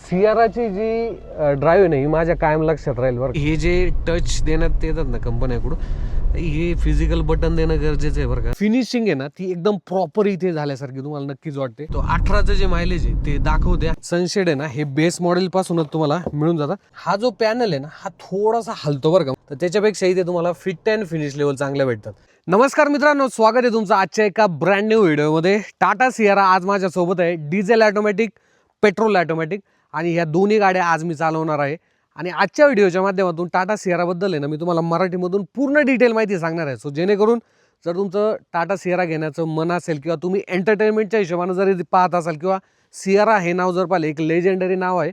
सियाराची जी drive आहे ना ही माझ्या कायम लक्षात राहील बरं हे जे टच देण्यात येतात ना कंपन्याकडून हे फिजिकल बटन देणं गरजेचं आहे बरं का. फिनिशिंग आहे ना ती एकदम प्रॉपर इथे झाल्यासारखी तुम्हाला नक्कीच वाटते. तो अठराचं जे मायलेज आहे ते दाखवते सनशेड आहे ना हे बेस मॉडेल पासूनच तुम्हाला मिळून जातात हा जो पॅनल आहे ना हा थोडासा हलतो बरं का. तर त्याच्यापेक्षा इथे तुम्हाला फिट अँड फिनिश लेवल चांगल्या भेटतात. नमस्कार मित्रांनो स्वागत आहे तुमचं आजच्या एका ब्रँड न्यू व्हिडिओमध्ये टाटा सियारा आज माझ्या सोबत आहे. डिझेल ऑटोमॅटिक पेट्रोल ॲटोमॅटिक आणि ह्या दोन्ही गाड्या आज मी चालवणार आहे. आणि आजच्या व्हिडिओच्या माध्यमातून टाटा सियाराबद्दल आहे ना मी तुम्हाला मराठीमधून पूर्ण डिटेल माहिती सांगणार आहे. सो जेणेकरून जर तुमचं टाटा सियारा घेण्याचं मन असेल किंवा तुम्ही एंटरटेनमेंटच्या हिशोबानं जरी पाहत असाल किंवा सियारा हे नाव जर पाहिलं एक लेजेंडरी नाव आहे.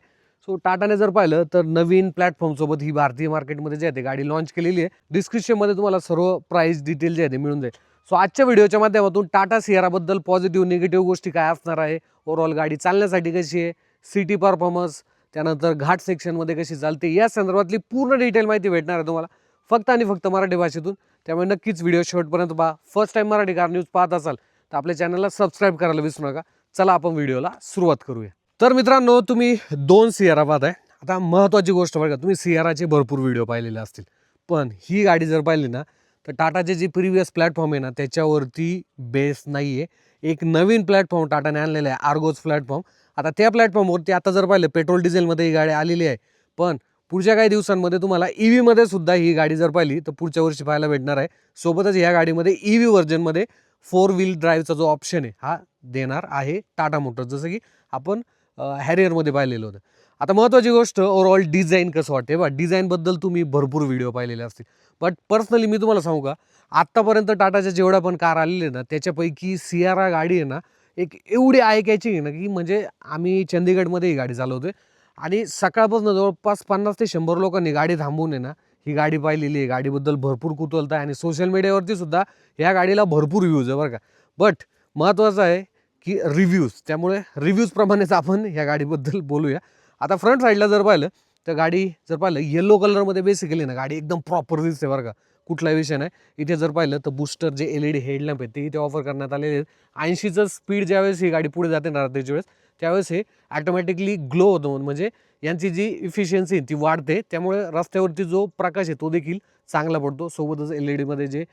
सो टाटाने जर पाहिलं तर नवीन प्लॅटफॉर्मसोबत ही भारतीय मार्केटमध्ये जे आहे ते गाडी लॉन्च केलेली आहे. डिस्क्रिप्शनमध्ये तुम्हाला सर्व प्राईस डिटेल जे आहे ते मिळून जाईल. सो आजच्या व्हिडिओच्या माध्यमातून टाटा सियाराबद्दल पॉझिटिव्ह निगेटिव्ह गोष्टी काय असणार आहे? ओव्हरऑल गाडी चालण्यासाठी कशी आहे? सिटी परफॉर्मन्स त्यानंतर घाट सेक्शनमध्ये कशी चालते? या संदर्भातली पूर्ण डिटेल माहिती भेटणार आहे तुम्हाला. फक्त आणि फक्त मराठी भाषेतून. त्यामुळे नक्कीच व्हिडिओ शेवटपर्यंत पहा. First time Marathi car news पाहत असाल तर आपल्या चॅनलला सबस्क्राईब करायला विसरू नका. चला आपण व्हिडिओला सुरुवात करूया. तर मित्रांनो तुम्ही दोन सियारा पाहताय. आहे आता महत्त्वाची गोष्ट बघा तुम्ही सियाराचे भरपूर व्हिडिओ पाहिलेले असतील. पण ही गाडी जर पाहिली ना तर टाटाचे जे प्रिव्हियस प्लॅटफॉर्म आहे ना त्याच्यावरती बेस नाही आहे एक नवीन प्लॅटफॉर्म टाटाने आणलेला आहे आर्गोज प्लॅटफॉर्म. आता त्या प्लॅटफॉर्मवरती आता जर पाहिलं पेट्रोल डिझेलमध्ये ही गाडी आलेली आहे. पण पुढच्या काही दिवसांमध्ये तुम्हाला ई व्हीमध्ये सुद्धा ही गाडी जर पाहिली तर पुढच्या वर्षी पाहायला भेटणार आहे. सोबतच ह्या गाडीमध्ये ई व्ही व्हर्जनमध्ये फोर व्हील ड्राईव्हचा जो ऑप्शन आहे हा देणार आहे टाटा मोटर्स. जसं की आपण हॅरियरमध्ये पाहिलेलं होतं. आता महत्त्वाची गोष्ट ओव्हरऑल डिझाईन कसं वाटते बा डिझाईनबद्दल तुम्ही भरपूर व्हिडिओ पाहिलेले असतील. बट पर्सनली मी तुम्हाला सांगू का? आत्तापर्यंत टाटाच्या जेवढ्या पण कार आलेले ना त्याच्यापैकी सियारा गाडी आहे ना एक एवढी ऐकायची आहे ना की म्हणजे आम्ही चंदीगडमध्ये ही गाडी चालवतोय. आणि सकाळपासून जवळपास पन्नास ते शंभर लोकांनी गाडी थांबवून आहे ना ही गाडी पाहिलेली आहे. गाडीबद्दल भरपूर कुतूहलता आहे आणि सोशल मीडियावरती सुद्धा ह्या गाडीला भरपूर व्ह्यूज आहे बरं का. बट महत्त्वाचं आहे की रिव्ह्यूज त्यामुळे रिव्ह्यूजप्रमाणेच आपण ह्या गाडीबद्दल बोलूया. आता फ्रंट साईडला जर पाहिलं तर गाडी जर पाहिलं येलो कलरमध्ये बेसिकली ना गाडी एकदम प्रॉपर दिसते बरं का. कुठला विषय नाही. इथे जर पाहिलं तर booster J L E D headlamp आहेत ते इथे ऑफर करण्यात आलेले आहेत. ऐंशीचं स्पीड ज्यावेळेस ही गाडी पुढे जाते ना रात्रीच्या वेळेस त्यावेळेस हे ॲटोमॅटिकली ग्लो होतं. म्हणजे यांची जी इफिशियन्सी ती वाढते. त्यामुळे रस्त्यावरती जो प्रकाश आहे तो देखील चांगला पडतो. सोबतच एल ई डीमध्ये जे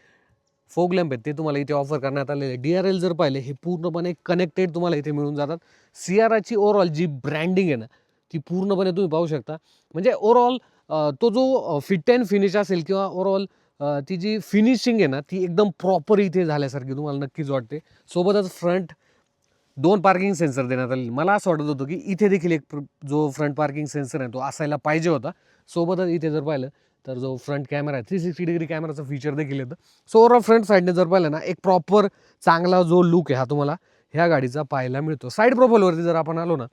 फोग लॅम्प आहेत ते तुम्हाला इथे ऑफर करण्यात आलेले डी आर एल जर पाहिले हे पूर्णपणे कनेक्टेड तुम्हाला इथे मिळून जातात. सियाराची ओव्हरऑल जी ब्रँडिंग आहे ना ती पूर्णपणे तुम्ही पाहू शकता. म्हणजे ओव्हरऑल तो जो फिट अँड फिनिश असेल किंवा ओव्हरऑल ती जी फिनिशिंग आहे ना ती एकदम प्रॉपर इथे झाल्यासारखी तुम्हाला नक्कीच वाटते. सोबतच फ्रंट दोन पार्किंग सेन्सर देण्यात आले मला असं वाटत होतं की इथे देखील एक जो फ्रंट पार्किंग सेन्सर आहे तो असायला पाहिजे होता. सोबतच इथे जर पाहिलं तर जो फ्रंट कॅमेरा आहे थ्री सिक्स्टी डिग्री कॅमेराचं फीचर देखील येतं. सो ओव्हरऑल फ्रंट साईडने जर पाहिलं ना एक प्रॉपर चांगला जो लुक आहे हा तुम्हाला ह्या गाडीचा पाहायला मिळतो. साईड प्रोफाईलवरती जर आपण आलो ना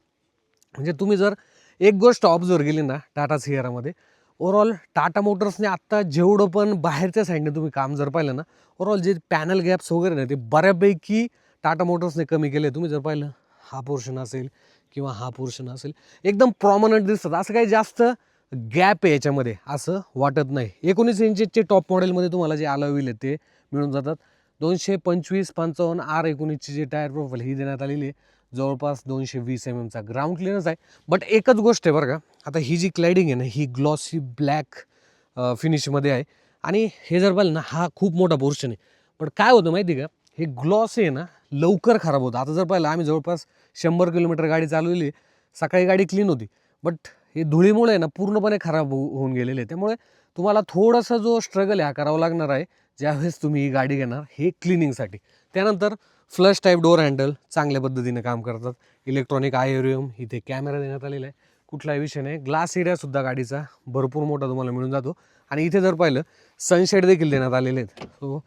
म्हणजे तुम्ही जर एक गोष्ट ऑब्झर्व केली ना टाटा सियारामध्ये ओवरऑल टाटा मोटर्सने आत्ता जेवढं पण बाहेरच्या साईडने तुम्ही काम जर पाहिलं ना ओवरऑल जे पॅनल गॅप्स वगैरे ना ते बऱ्यापैकी टाटा मोटर्सने कमी केले. तुम्ही जर पाहिलं हा पोर्शन असेल किंवा हा पोर्शन असेल एकदम प्रॉमनंट दिसतात. असं काही जास्त गॅप आहे याच्यामध्ये असं वाटत नाही. एकोणीस इंचेसचे टॉप मॉडेलमध्ये तुम्हाला जे अलॉविल आहे ते मिळून जातात. दोनशे पंचवीस पंचावन्न आर एकोणीसची जे टायर प्रोफाईल ही देण्यात आलेली आहे. जवळपास दोनशे वीस एम एमचा ग्राउंड क्लिअरन्स आहे. बट एकच गोष्ट आहे बरं का आता ही जी क्लायडिंग आहे ना ही ग्लॉसी ब्लॅक फिनिशमध्ये आहे. आणि हे जर पाहिलं ना हा खूप मोठा पोर्शन आहे. पण काय होतं माहिती आहे का? हे ग्लॉस आहे ना लवकर खराब होतं. आता जर पाहिलं आम्ही जवळपास शंभर किलोमीटर गाडी चालवली सकाळी गाडी क्लीन होती. बट हे धुळीमुळे ना पूर्णपणे खराब हो होऊन गेलेले. आहे त्यामुळे तुम्हाला थोडासा जो स्ट्रगल आहे हा करावा लागणार आहे. ज्यावेळेस तुम्ही ही गाडी घेणार हे क्लिनिंगसाठी त्यानंतर फ्लश टाईप डोअर हँडल चांगल्या पद्धतीने काम करतात. इलेक्ट्रॉनिक आयरियम इथे कॅमेरा देण्यात आलेला आहे. कुठलाही विषय नाही. ग्लास एरियासुद्धा गाडीचा भरपूर मोठा तुम्हाला मिळून जातो. आणि इथे जर पाहिलं सनशेड देखील देण्यात आलेले आहेत. सो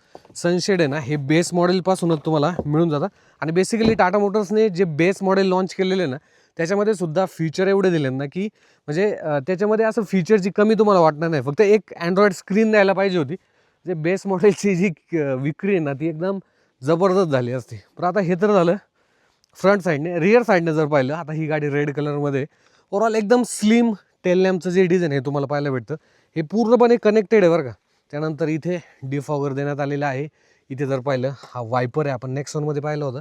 सनशेड आहे ना हे बेस मॉडेलपासूनच तुम्हाला मिळून जातात आणि बेसिकली टाटा मोटर्सने जे बेस मॉडेल लॉन्च केलेले आहे ना त्याच्यामध्ये सुद्धा फीचर एवढे दिले ना की म्हणजे त्याच्यामध्ये असं फीचरची कमी तुम्हाला वाटणार नाही. फक्त एक अँड्रॉइड स्क्रीन द्यायला पाहिजे होती. जे बेस मॉडेलची जी विक्री आहे ना ती एकदम जबरदस्त झाली असती. पण आता हे तर झालं. फ्रंट साईडने रिअर साईडने जर पाहिलं आता ही गाडी रेड कलरमध्ये ओवरऑल एकदम स्लिम टेललॅम्पचं जे डिझाईन आहे तुम्हाला पाहायला भेटतं. हे पूर्णपणे कनेक्टेड आहे बरं का. त्यानंतर इथे डिफॉगर देण्यात आलेला आहे. इथे जर पाहिलं हा वायपर आहे. आपण नेक्स्ट वनमध्ये पाहिलं होतं.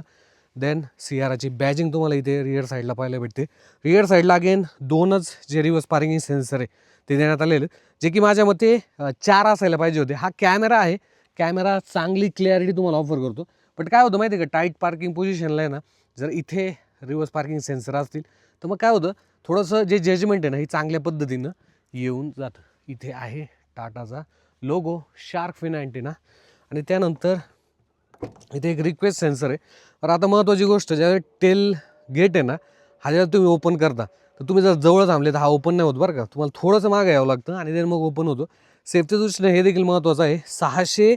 देन सियाराची बॅजिंग तुम्हाला इथे रिअर साईडला पाहायला भेटते. रिअर साईडला अगेन दोनच जे रिवर्स पार्किंग सेन्सर आहे ते देण्यात आलेलं. जे की माझ्या मते चार असायला पाहिजे होते. हा कॅमेरा आहे. कॅमेरा चांगली क्लिअरिटी तुम्हाला ऑफर करतो. बट काय होतं माहिती आहे का टाईट पार्किंग पोझिशनला आहे ना जर इथे रिवर्स पार्किंग सेन्सर असतील तर मग काय होतं? थोडंसं जे जजमेंट आहे ना हे चांगल्या पद्धतीनं येऊन जातं. इथे आहे टाटाचा लोगो शार्क फिन अँटेना आणि त्यानंतर इथे एक रिक्वेस्ट सेन्सर आहे. तर आता महत्त्वाची गोष्ट ज्यावेळी टेल गेट आहे ना हा जेव्हा तुम्ही ओपन करता तर तुम्ही जर जवळ थांबले तर हा ओपन नाही होत बरं का. तुम्हाला थोडंसं मागं यावं लागतं आणि ते मग ओपन होतो. सेफ्टी दृष्टीने हे देखील महत्त्वाचं आहे. सहाशे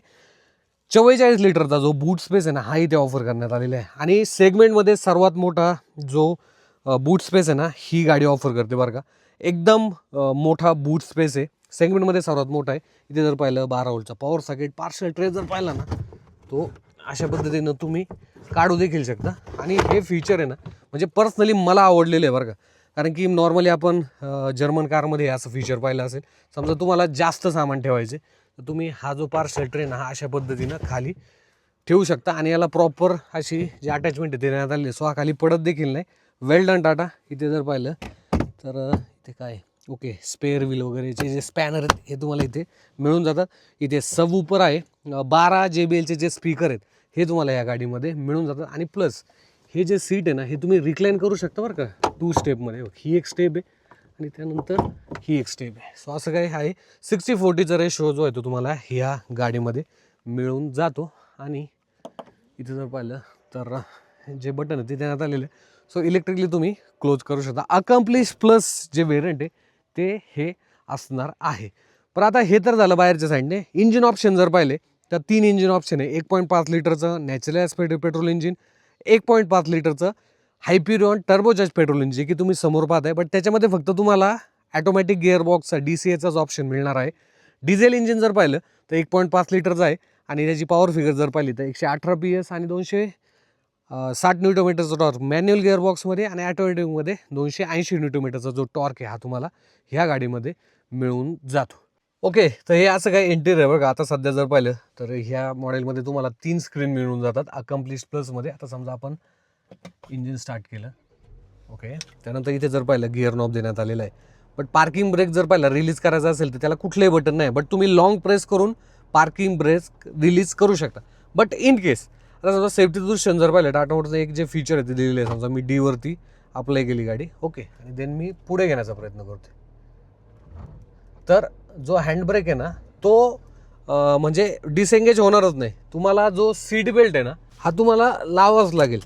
चव्वेचाळीस लिटरचा जो बूट स्पेस आहे ना हा इथे ऑफर करण्यात आलेला आहे. आणि सेगमेंटमध्ये सर्वात मोठा जो बूट स्पेस आहे ना ही गाडी ऑफर करते बरं का. एकदम मोठा बूट स्पेस आहे. सेगमेंटमध्ये सर्वात मोठा आहे. इथे जर पाहिलं बारा वोल्टचा पॉवर सॉकेट पार्सल ट्रे जर पाहिला ना तो अशा पद्धतीनं तुम्ही काढू देखील शकता. आणि हे फीचर आहे ना म्हणजे पर्सनली मला आवडलेलं आहे बरं का. कारण की नॉर्मली आपण जर्मन कारमध्ये असं फीचर पाहिलं असेल. समजा तुम्हाला जास्त सामान ठेवायचे तर तुम्ही हा जो पार्सल ट्रेन हा अशा पद्धतीनं खाली ठेवू शकता आणि याला प्रॉपर अशी जी अटॅचमेंट आहे देण्यात आलेली सो हा खाली पडत देखील नाही. वेल डन टाटा इथे जर पाहिलं तर इथे काय ओके स्पेअर व्हील वगैरेचे जे स्पॅनर आहेत हे तुम्हाला इथे मिळून जातात. इथे सब उपर आहे बारा जे बी एलचे जे स्पीकर आहेत हे तुम्हाला या गाडीमध्ये मिळून जातात. आणि प्लस हे जे सीट आहे ना हे तुम्ही रिक्लाईन करू शकता बरं का? टू स्टेपमध्ये ही एक स्टेप आहे आणि त्यानंतर ही एक स्टेप आहे. सो असं काही आहे. सिक्स्टी फोर्टीचा रेशो जो आहे तो तुम्हाला ह्या गाडीमध्ये मिळून जातो. आणि इथे जर पाहिलं तर जे बटन आहे ते देण्यात आलेलं आहे. सो इलेक्ट्रिकली तुम्ही क्लोज करू शकता. अकम्प्लिश प्लस जे वेरियंट आहे ते हे असणार आहे. पण आता हे तर झालं बाहेरच्या साईडने इंजिन ऑप्शन जर पाहिले तर तीन इंजिन ऑप्शन आहे. एक पॉईंट पाच लिटरचं नॅचरल ॲस्पेड पेट्रोल इंजिन एक पॉईंट पाच लिटरचं हायपिरियॉन टर्बोचार्ज पेट्रोल इंजिन जे की तुम्ही समोर पाहताय. बट त्याच्यामध्ये फक्त तुम्हाला ॲटोमॅटिक गिअरबॉक्सचा डी सी एचाच ऑप्शन मिळणार आहे. डिझेल इंजिन जर पाहिलं तर एक पॉईंट पाच लिटरचं आहे. आणि त्याची पॉवर फिगर जर पाहिली तर एकशे अठरा पी एस आणि दोनशे साठ न्यूटोमीटरचा टॉर्क मॅन्युअल गिअरबॉक्समध्ये आणि ॲटोमॅटिकमध्ये दोनशे ऐंशी न्यूटोमीटरचा जो टॉर्क आहे हा तुम्हाला ह्या गाडीमध्ये मिळून जातो. ओके तर हे असं काय इंटेरियर आहे बघा आता सध्या जर पाहिलं तर ह्या मॉडेलमध्ये तुम्हाला तीन स्क्रीन मिळून जातात. अकम्प्लिश प्लसमध्ये आता समजा आपण इंजिन स्टार्ट केलं. ओके त्यानंतर इथे जर पाहिलं गिअर नॉब देण्यात आलेला आहे. बट पार्किंग ब्रेक जर पाहिला रिलीज करायचा असेल तर त्याला कुठलंही बटन नाही. बट तुम्ही लॉंग प्रेस करून पार्किंग ब्रेक रिलीज करू शकता. बट इन केस आता समजा सेफ्टी दृष्टीने जर पाहिलं टाटा मोटरचं एक जे फीचर आहे ते दिलेलं आहे. समजा मी डीवरती अप्लाय केली गाडी. ओके आणि देन मी पुढे घेण्याचा प्रयत्न करते तर जो हँडब्रेक आहे ना तो म्हणजे डिसेंगेज होणारच नाही. तुम्हाला जो सीट बेल्ट आहे ना हा तुम्हाला लावाच लागेल.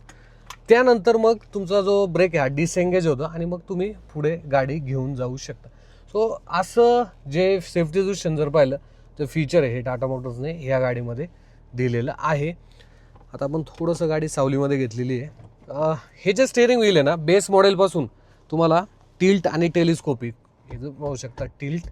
त्यानंतर मग तुमचा जो ब्रेक आहे हा डिसेंगेज होतो आणि मग तुम्ही पुढे गाडी घेऊन जाऊ शकता. सो असं जे सेफ्टी दृष्टीने जर पाहिलं तर फीचर आहे हे टाटा मोटर्सने ह्या गाडीमध्ये दिलेलं आहे. आता आपण थोडंसं गाडी सावलीमध्ये घेतलेली आहे. हे जे स्टेअरिंग व्हील आहे ना बेस मॉडेलपासून तुम्हाला टिल्ट आणि टेलिस्कोपिक हे जर पाहू शकता टिल्ट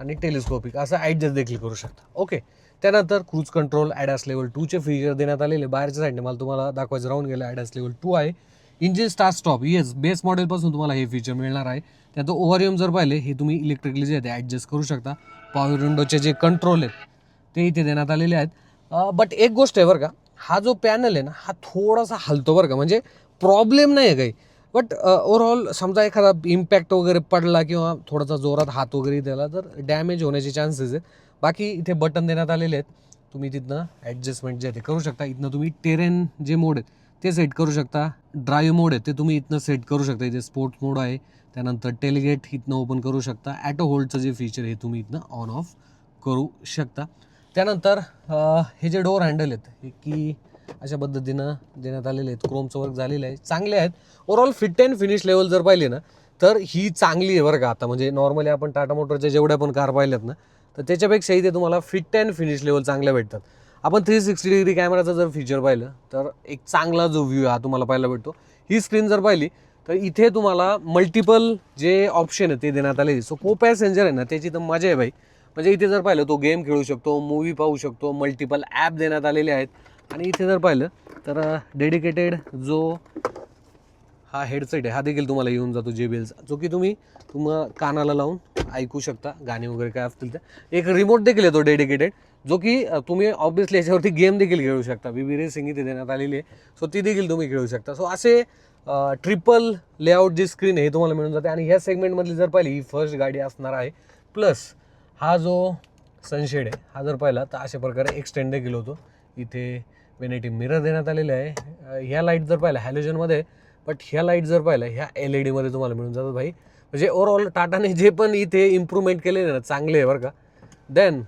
आणि टेलिस्कोपिक असं ॲडजस्ट देखील करू शकता. ओके त्यानंतर क्रूज कंट्रोल ॲडॅस लेवल टूचे फीचर देण्यात आलेले. बाहेरच्या साईडने मला तुम्हाला दाखवायचं राहून गेलं ॲडॅस लेवल टू आहे. Engine start stop yes base मॉडेलपासून तुम्हाला हे फीचर मिळणार आहे. त्यात ओव्हरएम जर पाहिले हे तुम्ही इलेक्ट्रिकली जे आहे ते ॲडजस्ट करू शकता. पॉवर विंडोचे जे कंट्रोल आहेत ते इथे देण्यात आलेले आहेत. बट एक गोष्ट आहे बरं का हा जो पॅनल आहे ना हा थोडासा हलतो बरं का. म्हणजे प्रॉब्लेम नाही आहे काही. बट ओव्हरऑल uh, समजा एखादा इम्पॅक्ट वगैरे पडला किंवा थोडासा जोरात हात वगैरे दिला तर डॅमेज होण्याचे चान्सेस आहेत. बाकी इथे बटन देण्यात आलेले आहेत. तुम्ही तिथनं ॲडजस्टमेंट जे ते करू शकता. इथनं तुम्ही टेरेन जे मोड आहेत ते सेट करू शकता. ड्राईव्ह मोड आहे ते तुम्ही इथनं सेट करू शकता. इथे स्पोर्ट्स मोड आहे. त्यानंतर टेलिगेट इथनं ओपन करू शकता. ॲटो होल्डचं जे फीचर आहे तुम्ही इथनं ऑन ऑफ करू शकता. त्यानंतर uh, हे जे डोअर हँडल आहेत की अशा पद्धतीनं देण्यात आलेले आहेत. क्रोमचं वर्क झालेलं आहे. चांगले आहेत. Overall fit and finish level जर पाहिली ना तर ही चांगली आहे बरं का. आता म्हणजे नॉर्मली आपण टाटा मोटरच्या जेवढ्या पण कार पाहिल्यात ना तर त्याच्यापेक्षा इथे तुम्हाला फिट अँड फिनिश लेवल चांगल्या भेटतात. आपण थ्री सिक्स्टी डिग्री कॅमेराचं जर फीचर पाहिलं तर एक चांगला जो व्ह्यू हा तुम्हाला पाहायला भेटतो. ही स्क्रीन जर पाहिली तर इथे तुम्हाला मल्टिपल जे ऑप्शन आहे ते देण्यात आले सो को पॅसेंजर आहे ना त्याची तर मजा आहे भाई. म्हणजे इथे जर पाहिलं तो गेम खेळू शकतो मूवी पाहू शकतो मल्टिपल ॲप देण्यात आलेले आहेत. आणि इथे जर पाहिलं तर डेडिकेटेड जो हा हेडसेट आहे हा देखील तुम्हाला येऊन जातो जे बेलचा जो की तुम्ही तुम्हा कानाला लावून ऐकू शकता गाणी वगैरे काय असतील तर एक रिमोट देखील येतो डेडिकेटेड जो की तुम्ही ऑब्विसली याच्यावरती गेम देखील खेळू शकता. विविध बी रेसिंग इथे देण्यात आलेली आहे. सो ती देखील तुम्ही खेळू शकता. सो असे ट्रिपल लेआउट जी स्क्रीन आहे हे तुम्हाला मिळून जाते. आणि ह्या सेगमेंटमधली जर पाहिली ही फर्स्ट गाडी असणार आहे. प्लस हा जो सनशेड आहे हा जर पाहिला तर अशा प्रकारे एक्सटेंड देखील होतो. इथे वेनेटी मिरर देण्यात आलेले आहे. ह्या लाइट जर पाहिलं हॅलोजनमध्ये बट ह्या लाइट जर पाहिलं ह्या एल ई डीमध्ये तुम्हाला मिळून जातात भाई. म्हणजे ओव्हरऑल टाटाने जे पण इथे इम्प्रूव्हमेंट केलेले ना चांगले आहे बरं का. देन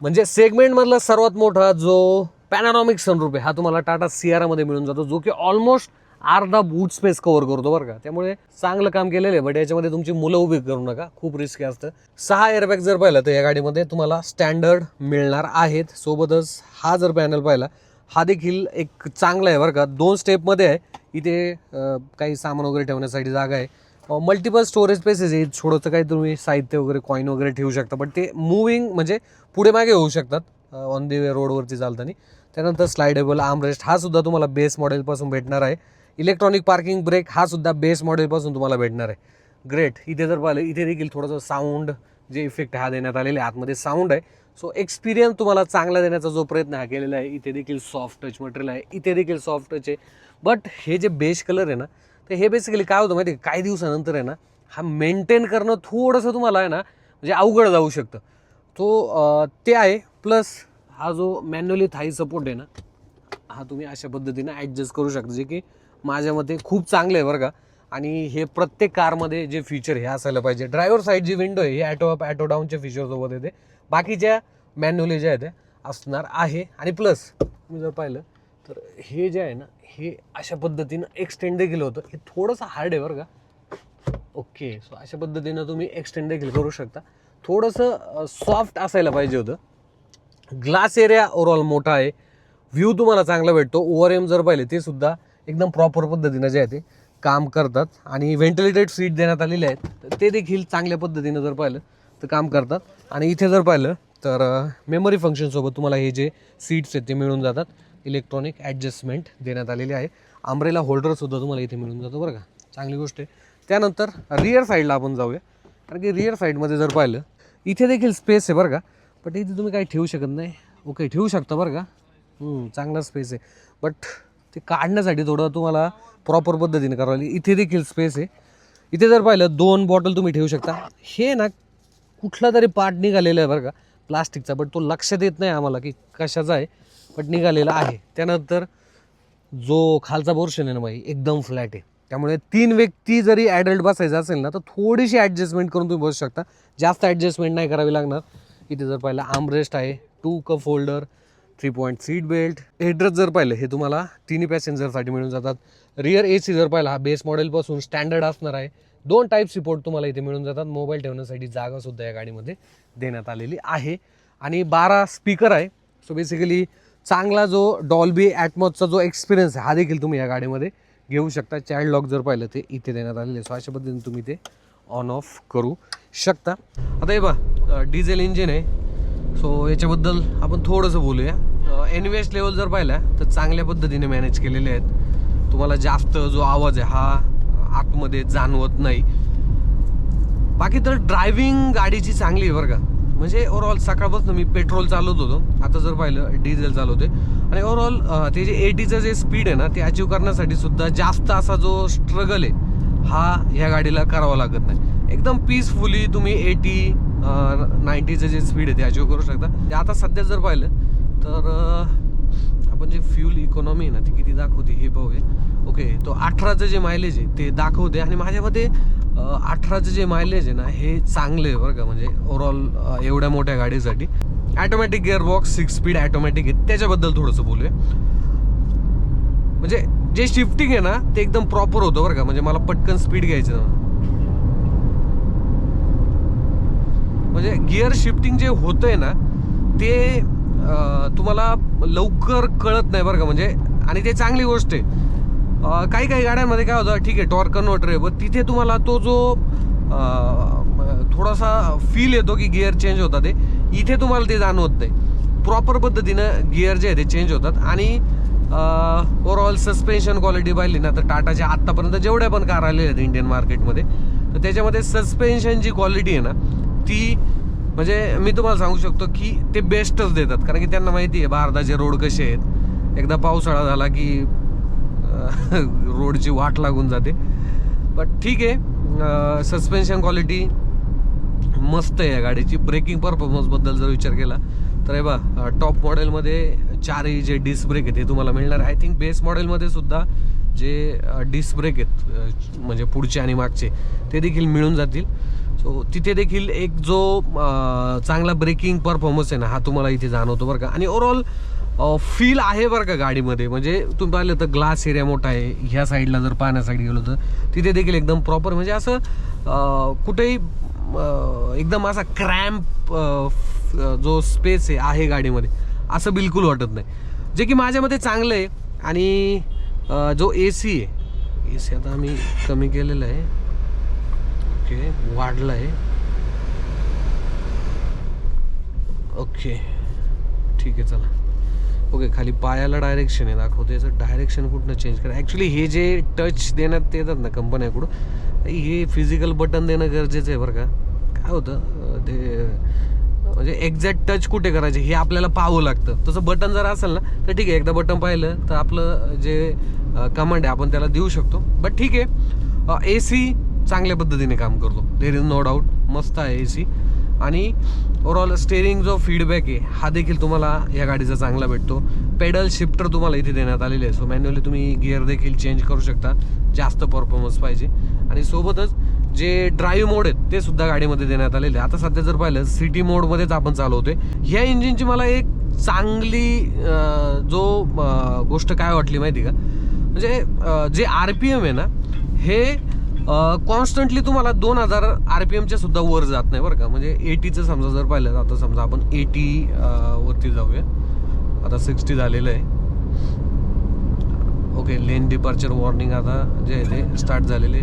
म्हणजे सेगमेंटमधला सर्वात मोठा जो पॅनारॉमिक सनरूप आहे हा तुम्हाला टाटा सियारामध्ये मिळून जातो जो की ऑलमोस्ट अर्धा बूट स्पेस कव्हर करतो बरं का. त्यामुळे चांगलं काम केलेलं आहे बट याच्यामध्ये तुमची मुलं उभी करू नका खूप रिस्की असतं. सहा एअरबॅग जर पाहिलं तर या गाडीमध्ये तुम्हाला स्टँडर्ड मिळणार आहेत. सोबतच हा जर पॅनल पाहिला हा देखील एक चांगला आहे बरं का. दोन स्टेपमध्ये आहे. इथे काही सामान वगैरे ठेवण्यासाठी जागा आहे. मल्टिपल स्टोरेज स्पेसेस आहे छोडंसं काही तुम्ही साहित्य वगैरे कॉईन वगैरे ठेवू शकता. पण ते मुव्हिंग म्हणजे पुढे मागे होऊ शकतात. ऑन दी वे रोडवरती चालताना. त्यानंतर स्लायडेबल आर्मरेस्ट हा सुद्धा तुम्हाला बेस मॉडेलपासून भेटणार आहे. इलेक्ट्रॉनिक पार्किंग ब्रेक हा सुद्धा बेस मॉडेलपासून तुम्हाला भेटणार आहे. ग्रेट इथे जर पाहिलं इथे देखील थोडंसं साऊंड जे इफेक्ट हा देण्यात आलेले आहे. आतमध्ये साऊंड आहे. सो एक्सपिरियन्स तुम्हाला चांगला देण्याचा जो प्रयत्न हा केलेला आहे इथे देखील सॉफ्ट टच मटेरियल आहे इथे देखील सॉफ्ट टच आहे. बट हे जे बेस कलर आहे ना तर हे बेसिकली काय होतं माहिती आहे काही दिवसानंतर आहे ना हा मेंटेन करणं थोडंसं तुम्हाला आहे ना म्हणजे अवघड जाऊ शकतं. तो ते आहे प्लस हा जो मॅन्युअली थाई सपोर्ट आहे ना हा तुम्ही अशा पद्धतीनं ॲडजस्ट करू शकता जे की माझ्या मते खूप चांगलं आहे बरं का. आणि हे प्रत्येक कारमध्ये जे फीचर हे असायला पाहिजे. ड्रायव्हर साईड जी विंडो आहे हे ॲटो अप ॲटो डाऊनच्या फीचरसोबत येते. बाकीच्या मॅन्युअली ज्या आहेत त्या असणार आहे. आणि प्लस तुम्ही जर पाहिलं तर हे जे आहे ना हे अशा पद्धतीनं एक्सटेंड देखील होतं. हे थोडंसं हार्ड आहे बरं का. ओके सो अशा पद्धतीनं तुम्ही एक्सटेंड देखील करू शकता. थोडंसं सॉफ्ट असायला पाहिजे होतं. ग्लास एरिया ओव्हरऑल मोठा आहे. व्ह्यू तुम्हाला चांगला भेटतो. ओव्हर एम जर पाहिले ते सुद्धा एकदम प्रॉपर पद्धतीनं जे आहे ते काम करतात. आणि व्हेंटिलेटेड सीट देण्यात आलेले आहेत. तर ते देखील चांगल्या पद्धतीनं जर पाहिलं तर काम करतात. आणि इथे जर पाहिलं तर मेमरी फंक्शनसोबत तुम्हाला हे जे सीट्स आहेत ते मिळून जातात. इलेक्ट्रॉनिक ॲडजस्टमेंट देण्यात आलेली आहे. आंब्रेला होल्डरसुद्धा तुम्हाला इथे मिळून जातो बरं का. चांगली गोष्ट आहे. त्यानंतर रिअर साईडला आपण जाऊया. कारण की रिअर साईडमध्ये जर पाहिलं इथे देखील स्पेस आहे बरं का. बट इथे तुम्ही काही ठेवू शकत नाही. ओके ठेवू शकता बरं का. चांगला स्पेस आहे. बट ते काढण्यासाठी थोडं तुम्हाला प्रॉपर पद्धतीने करावं लागेल. इथे देखील स्पेस आहे. इथे जर पाहिलं दोन बॉटल तुम्ही ठेवू शकता. हे ना कुठला तरी पार्ट निघालेला आहे बरं का प्लास्टिकचा. बट तो लक्षात येत नाही आम्हाला की कशाचा आहे बट निघालेला आहे. त्यानंतर जो खालचा पोर्शन आहे ना बाई एकदम फ्लॅट आहे. त्यामुळे तीन व्यक्ती जरी ॲडल्ट बसायचं असेल ना तर थोडीशी ॲडजस्टमेंट करून तुम्ही बसू शकता. जास्त ॲडजस्टमेंट नाही करावी लागणार. इथे जर पाहिलं आर्मरेस्ट आहे two cup holder three point seat belt headrest जर पाहिलं हे तुम्हाला तिन्ही पॅसेंजरसाठी मिळून जातात. रिअर ए सी जर पाहिलं हा बेस मॉडेलपासून स्टँडर्ड असणार आहे. दोन टाईप सिपोर्ट तुम्हाला इथे मिळून जातात. मोबाईल ठेवण्यासाठी जागासुद्धा या गाडीमध्ये देण्यात आलेली आहे. आणि बारा स्पीकर आहे. सो बेसिकली चांगला जो डॉल्बी ॲटमॉसचा जो एक्सपिरियन्स आहे हा देखील तुम्ही या गाडीमध्ये घेऊ शकता. चाइल्ड लॉक जर पाहिलं ते इथे देण्यात आलेले. सो अशा पद्धतीने तुम्ही ते ऑन ऑफ करू शकता. आता हे बा डिझेल इंजिन आहे. सो याच्याबद्दल आपण थोडंसं बोलूया. एनवेस्ट लेवल जर पाहिला तर चांगल्या पद्धतीने मॅनेज केलेले आहेत. तुम्हाला जास्त जो आवाज आहे हा आतमध्ये जाणवत नाही. बाकी तर ड्रायव्हिंग गाडीची चांगली आहे बरं का. म्हणजे ओव्हरऑल सकाळपासून मी पेट्रोल चालवत होतो. आता जर पाहिलं डिझेल चालवते. आणि ओव्हरऑल ते जे एटीचं जे स्पीड आहे ना ते अचीव करण्यासाठी सुद्धा जास्त असा जो स्ट्रगल आहे हा ह्या गाडीला करावा लागत नाही. एकदम पीसफुली तुम्ही एटी नाईन्टीचं जे स्पीड आहे ते अचीव करू शकता. ते आता सध्या जर पाहिलं तर आपण जे फ्यूल इकॉनॉमी आहे ना ती किती दाखवते हे पाहूया. ओके तो अठराचं जे मायलेज आहे ते दाखवते आणि माझ्यामध्ये अठराचं जे मायलेज आहे ना हे चांगलं आहे बरं का. म्हणजे ओव्हरऑल एवढ्या मोठ्या गाडीसाठी. Automatic gearbox six speed automatic आहे. त्याच्याबद्दल थोडंसं बोलूया. म्हणजे जे शिफ्टिंग आहे ना ते एकदम प्रॉपर होतं बरं का. म्हणजे मला पटकन स्पीड घ्यायचं म्हणजे गिअर शिफ्टिंग जे होतंय ना ते तुम्हाला लवकर कळत नाही बरं का. म्हणजे आणि ते चांगली गोष्ट आहे. काही काही गाड्यांमध्ये काय होतं ठीक आहे टॉर्क कन्व्हर्टर आहे पण तिथे तुम्हाला तो जो थोडासा फील येतो की गिअर चेंज होता ते इथे तुम्हाला ते जाणवत नाही. प्रॉपर पद्धतीनं गिअर जे आहे ते चेंज होतात. आणि ओव्हरऑल सस्पेन्शन क्वालिटी पाहिली ना तर टाटाच्या आत्तापर्यंत जेवढ्या पण कार आलेल्या आहेत इंडियन मार्केटमध्ये तर त्याच्यामध्ये सस्पेन्शन जी क्वालिटी आहे ना ती म्हणजे मी तुम्हाला सांगू शकतो की ते बेस्टच देतात. कारण की त्यांना माहिती आहे भारताचे रोड कसे आहेत. एकदा पावसाळा झाला की रोडची वाट लागून जाते. बट ठीक आहे सस्पेन्शन क्वालिटी मस्त आहे या गाडीची. ब्रेकिंग परफॉर्मन्सबद्दल जर विचार केला तर हे बा टॉप मॉडेलमध्ये चारही जे डिस्क ब्रेक आहेत ते तुम्हाला मिळणार आय थिंक बेस मॉडेलमध्ये सुद्धा जे डिस्क ब्रेक आहेत म्हणजे पुढचे आणि मागचे ते देखील मिळून जातील. सो तिथे देखील एक जो चांगला ब्रेकिंग परफॉर्मन्स आहे ना हा तुम्हाला इथे जाणवतो बरं का. आणि ओवरऑल फील आहे बरं का गाडीमध्ये? म्हणजे तुम्ही पाहिलं तर ग्लास एरिया मोठा आहे. ह्या साईडला जर पाहण्यासाठी गेलो तर तिथे देखील एकदम प्रॉपर म्हणजे असं कुठेही एकदम असा क्रॅम्प जो स्पेस आहे आहे गाडीमध्ये. असं बिलकुल वाटत नाही. जे की माझ्यामध्ये चांगलं आहे आणि जो ए सी आहे ए सी आता आम्ही कमी केलेला आहे. ओके वाढलं आहे ओके. ठीक आहे चला. ओके खाली पायाला डायरेक्शन आहे दाखवते याचं डायरेक्शन कुठनं चेंज करा? ॲक्च्युली हे जे टच देण्यात येतात ना कंपन्याकडून हे फिजिकल बटन देणं गरजेचं आहे बरं का. काय होतं? ते म्हणजे एक्झॅक्ट टच कुठे करायचे? हे आपल्याला पाहावं लागतं. तसं बटन जर असेल ना तर ठीक आहे. एकदा बटन पाहिलं तर आपलं जे कमांड आहे आपण त्याला देऊ शकतो. बट ठीक आहे. ए सी चांगल्या पद्धतीने काम करतो. देर इज नो डाऊट मस्त आहे ए सी आणि ओवरऑल स्टेअरिंग जो फीडबॅक आहे हा देखील तुम्हाला या गाडीचा चांगला भेटतो. पेडल शिफ्टर तुम्हाला इथे देण्यात आलेले आहे. सो मॅन्युअली तुम्ही गिअर देखील चेंज करू शकता. जास्त परफॉर्मन्स पाहिजे. आणि सोबतच जे ड्राईव्ह मोड आहेत ते सुद्धा गाडीमध्ये देण्यात आलेले आहे. आता सध्या जर पाहिलं सिटी मोडमध्येच आपण चालवतोय. ह्या इंजिनची मला एक चांगली जो गोष्ट काय वाटली माहिती का? म्हणजे जे आर पी एम आहे ना हे कॉन्स्टंटली तुम्हाला दोन हजार आर पी एमच्या सुद्धा वर जात नाही बरं का. म्हणजे एटीचं समजा जर पाहिलं तर आता समजा आपण एटी वरती जाऊया. आता सिक्स्टी झालेलं आहे. ओके लेन डिपार्चर वॉर्निंग आता जे आहे ते स्टार्ट झालेले.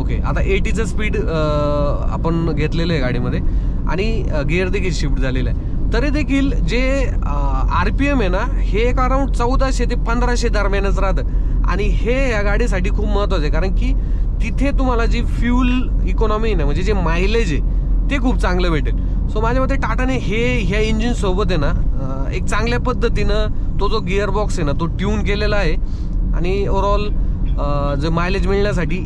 ओके आता एटीचं स्पीड आपण घेतलेलं आहे गाडीमध्ये. आणि गिअर देखील शिफ्ट झालेलं आहे. तरी देखील जे आर पी एम आहे ना हे एक अराऊंड चौदाशे ते पंधराशे दरम्यानच राहतं. आणि हे या गाडीसाठी खूप महत्त्वाचं आहे. कारण की तिथे तुम्हाला जी फ्यूल इकॉनॉमी आहे ना म्हणजे जे मायलेज आहे ते खूप चांगलं भेटेल. सो माझ्या मते टाटाने हे ह्या इंजिनसोबत आहे ना एक चांगल्या पद्धतीनं तो जो गिअरबॉक्स आहे ना तो ट्यून केलेला आहे. आणि ओवरऑल जे मायलेज मिळण्यासाठी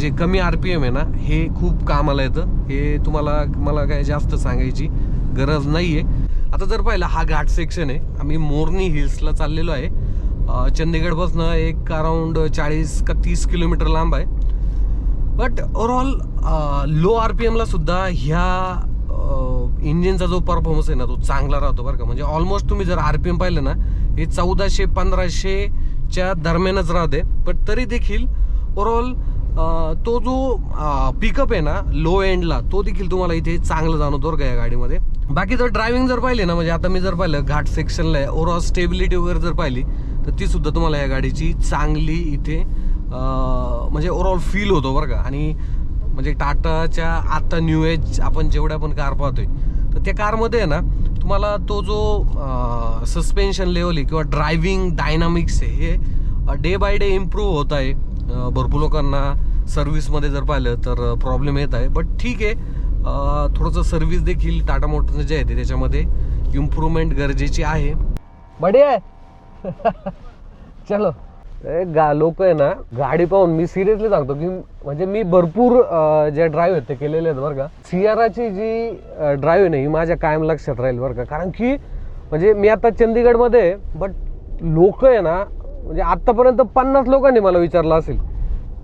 जे कमी आर पी एम आहे ना हे खूप कामाला येतं. हे तुम्हाला मला काय जास्त सांगायची गरज नाही आहे आता जर पाहिलं हा घाट सेक्शन आहे. आम्ही मोरनी हिल्सला चाललेलो आहे. चंदीगडपासनं चंदीगडपासून एक अराऊंड चाळीस का तीस किलोमीटर लांब आहे. But overall low R P एमला सुद्धा ह्या uh, इंजिनचा जो परफॉर्मन्स आहे ना तो चांगला राहतो बरं का. म्हणजे ऑलमोस्ट तुम्ही जर आर पी एम पाहिलं ना हे चौदाशे पंधराशेच्या दरम्यानच राहते. पण तरी देखील ओव्हरऑल uh, तो जो uh, पिकअप आहे ना लो एंडला तो देखील तुम्हाला इथे चांगलं जाणवतो बरं का या गाडीमध्ये. बाकी जर ड्रायव्हिंग जर पाहिली ना म्हणजे आता मी जर पाहिलं घाट सेक्शनला आहे ओव्हरऑल स्टेबिलिटी वगैरे जर पाहिली तर ती सुद्धा तुम्हाला या गाडीची चांगली इथे म्हणजे ओव्हरऑल फील होतो बरं का. आणि म्हणजे टाटाच्या आत्ता न्यू एज आपण जेवढ्या पण कार पाहतोय तर त्या कारमध्ये आहे ना तुम्हाला तो जो सस्पेन्शन लेवल आहे किंवा ड्रायव्हिंग डायनामिक्स आहे हे डे बाय डे इम्प्रूव्ह होत आहे. भरपूर लोकांना सर्व्हिसमध्ये जर पाहिलं तर प्रॉब्लेम येत आहे. बट ठीक आहे थोडंसं सर्व्हिस देखील टाटा मोटर्स जे आहे ते त्याच्यामध्ये इम्प्रूव्हमेंट गरजेची आहे. बढिया चलो. गा लोक आहे ना गाडी पाहून मी सिरियसली सांगतो की म्हणजे मी भरपूर जे ड्राईव्ह आहेत ते केलेले आहेत बरं का. सियाराची जी ड्राईव्ह आहे ना ही माझ्या कायम लक्षात राहील बरं का. कारण की म्हणजे मी आता चंदीगडमध्ये बट लोक आहे ना म्हणजे आत्तापर्यंत पन्नास लोकांनी मला विचारलं असेल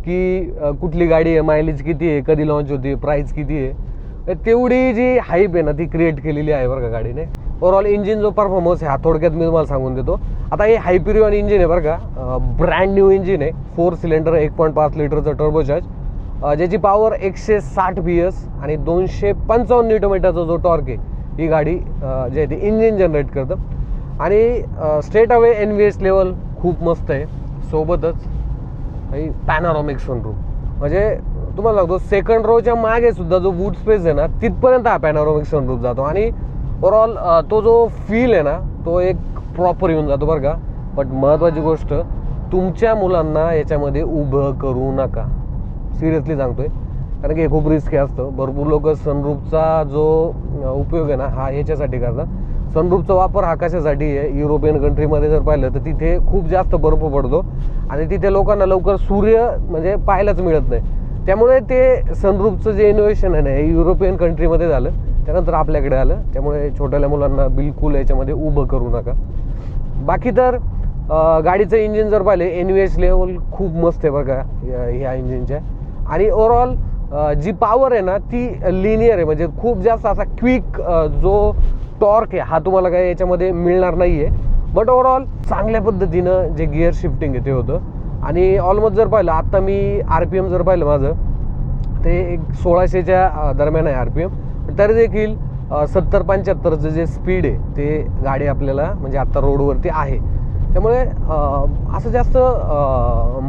की कुठली गाडी आहे मायलेज किती आहे कधी लॉन्च होती प्राईस किती आहे. तेवढी जी हाईप आहे ना ती क्रिएट केलेली आहे बरं का गाडीने. ओव्हरऑल इंजिन जो परफॉर्मन्स आहे हा थोडक्यात मी तुम्हाला सांगून देतो. आता हे हायपिरियन इंजिन आहे बरं का ब्रँड न्यू इंजिन आहे. फोर सिलेंडर एक पॉईंट पाच लिटरचं टर्बोचार्ज ज्याची पॉवर एकशे साठ बी एस आणि दोनशे पंचावन्न न्यूटोमीटरचा जो टॉर्क आहे ही गाडी जे आहे ते इंजिन जनरेट करतं. आणि straight away N V S level खूप मस्त आहे. सोबतच काही पॅनारॉमिक सनरूम म्हणजे तुम्हाला लागतो सेकंड रोच्या मागे सुद्धा जो बूट स्पेस आहे ना तिथपर्यंत हा पॅनोरॉमिक सनरूफ जातो. आणि ओव्हरऑल तो जो फील आहे ना तो एक प्रॉपर येऊन जातो बरं का. बट महत्त्वाची गोष्ट तुमच्या मुलांना याच्यामध्ये उभं करू नका. सिरियसली सांगतोय. कारण की हे खूप रिस्की असतं. भरपूर लोक सनरूपचा जो उपयोग आहे ना हा ह्याच्यासाठी करतात. सनरूपचा वापर हा कशासाठी आहे? युरोपियन कंट्रीमध्ये जर पाहिलं तर तिथे खूप जास्त बर्फ पडतो. आणि तिथे लोकांना लवकर सूर्य म्हणजे पाहायलाच मिळत नाही. त्यामुळे ते सनरूपचं जे इनोव्हेशन आहे ना हे युरोपियन कंट्रीमध्ये झालं. त्यानंतर आपल्याकडे आलं. त्यामुळे छोट्याल्या मुलांना बिलकुल याच्यामध्ये उभं करू नका. बाकी तर गाडीचं इंजिन जर पाहिले एन व्ही एच लेवल खूप मस्त आहे बरं का ह्या इंजिनच्या आणि ओवरऑल जी पॉवर आहे ना ती लिनियर आहे. म्हणजे खूप जास्त असा क्विक जो टॉर्क आहे हा तुम्हाला काय याच्यामध्ये मिळणार नाही आहे बट ओवरऑल चांगल्या पद्धतीनं जे गिअर शिफ्टिंग आहे ते होतं. आणि ऑलमोस्ट जर पाहिलं आत्ता मी आर पी एम जर पाहिलं माझं ते एक सोळाशेच्या दरम्यान आहे आर पी एम तरी देखील सत्तर पंच्याहत्तरचं जे स्पीड आहे ते गाडी आपल्याला म्हणजे आत्ता रोडवरती आहे. त्यामुळे असं जास्त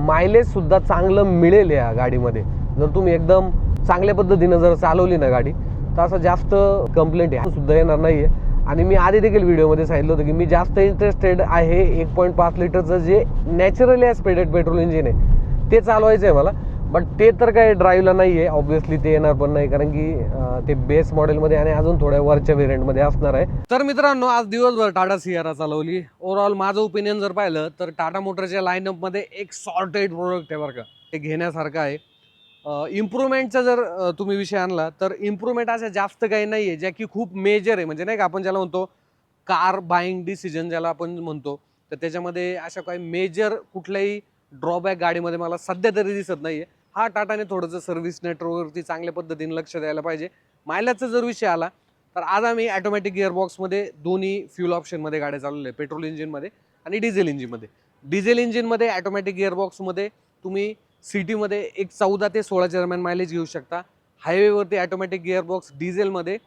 मायलेजसुद्धा चांगलं मिळेल या गाडीमध्ये. जर तुम्ही एकदम चांगल्या पद्धतीनं जर चालवली ना गाडी तर असं जास्त कंप्लेंट आहे. सुद्धा येणार नाही आहे आणि मी आधी देखील व्हिडिओमध्ये सांगितलं होतं की मी जास्त इंटरेस्टेड आहे एक पॉईंट पाच लिटरचं जे नॅचरली ॲस्पेडेड पेट्रोल इंजिन आहे ते चालवायचं आहे मला. बट ते तर काय ड्राईव्हला नाही आहे ऑब्व्हियसली ते येणार पण नाही कारण की ते बेस मॉडेलमध्ये आणि अजून थोड्या वरच्या व्हेरियंटमध्ये असणार आहे. तर मित्रांनो आज दिवसभर टाटा सियारा चालवली. ओव्हरऑल माझं ओपिनियन जर पाहिलं तर टाटा मोटरच्या लाईनअपमध्ये एक सॉर्टेड प्रोडक्ट आहे बरं का. ते घेण्यासारखं आहे. इम्प्रुव्हमेंटचा जर तुम्ही विषय आणला तर इम्प्रुव्हमेंट अशा जास्त काही नाही आहे ज्या की खूप मेजर आहे. म्हणजे नाही का आपण ज्याला म्हणतो कार बाईंग डिसिजन ज्याला आपण म्हणतो तर त्याच्यामध्ये अशा काही मेजर कुठल्याही ड्रॉबॅक गाडीमध्ये मला सध्या तरी दिसत नाही आहे हा टाटाने थोडंसं सर्व्हिस नेटवर्कवरती चांगल्या पद्धतीने लक्ष द्यायला पाहिजे. मायलाचा जर विषय आला तर आज आम्ही ॲटोमॅटिक गिअरबॉक्समध्ये दोन्ही फ्युल ऑप्शनमध्ये गाड्या चालवल्या आहे पेट्रोल इंजिनमध्ये आणि डिझेल इंजिनमध्ये डिझेल इंजिनमध्ये ॲटोमॅटिक गिअरबॉक्समध्ये तुम्ही सिटीमध्ये एक चौदा ते सोळाच्या दरम्यान मायलेज घेऊ शकता. हायवेवरती ॲटोमॅटिक गिअरबॉक्स डिझेलमध्ये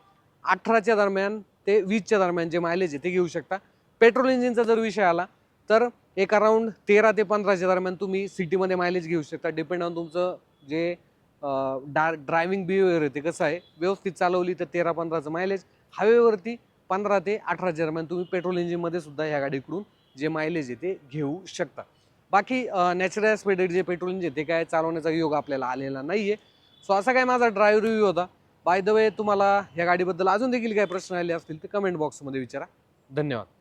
अठराच्या दरम्यान ते वीसच्या दरम्यान जे मायलेज आहे ते घेऊ शकता. पेट्रोल इंजिनचा जर विषय आला तर एक अराऊंड तेरा ते पंधराच्या दरम्यान तुम्ही सिटीमध्ये मायलेज घेऊ शकता. डिपेंड ऑन तुमचं जे डा ड्रायव्हिंग बिहेवियर आहे ते कसं आहे. व्यवस्थित चालवली तर तेरा पंधराचं मायलेज हायवेवरती पंधरा ते अठराच्या दरम्यान तुम्ही पेट्रोल इंजिनमध्ये सुद्धा ह्या गाडीकडून जे मायलेज आहे ते घेऊ शकता. बाकी नॅचरल स्पेडेड जे पेट्रोल इंजिन ते काय चालवण्याचा योग आपल्याला आलेला नाही आहे सो असा काय माझा ड्रायव्ह रिव्ह्यू होता. बाय द वे तुम्हाला या गाडीबद्दल अजून देखील काही प्रश्न आले असतील तर कमेंट बॉक्समध्ये विचारा. धन्यवाद.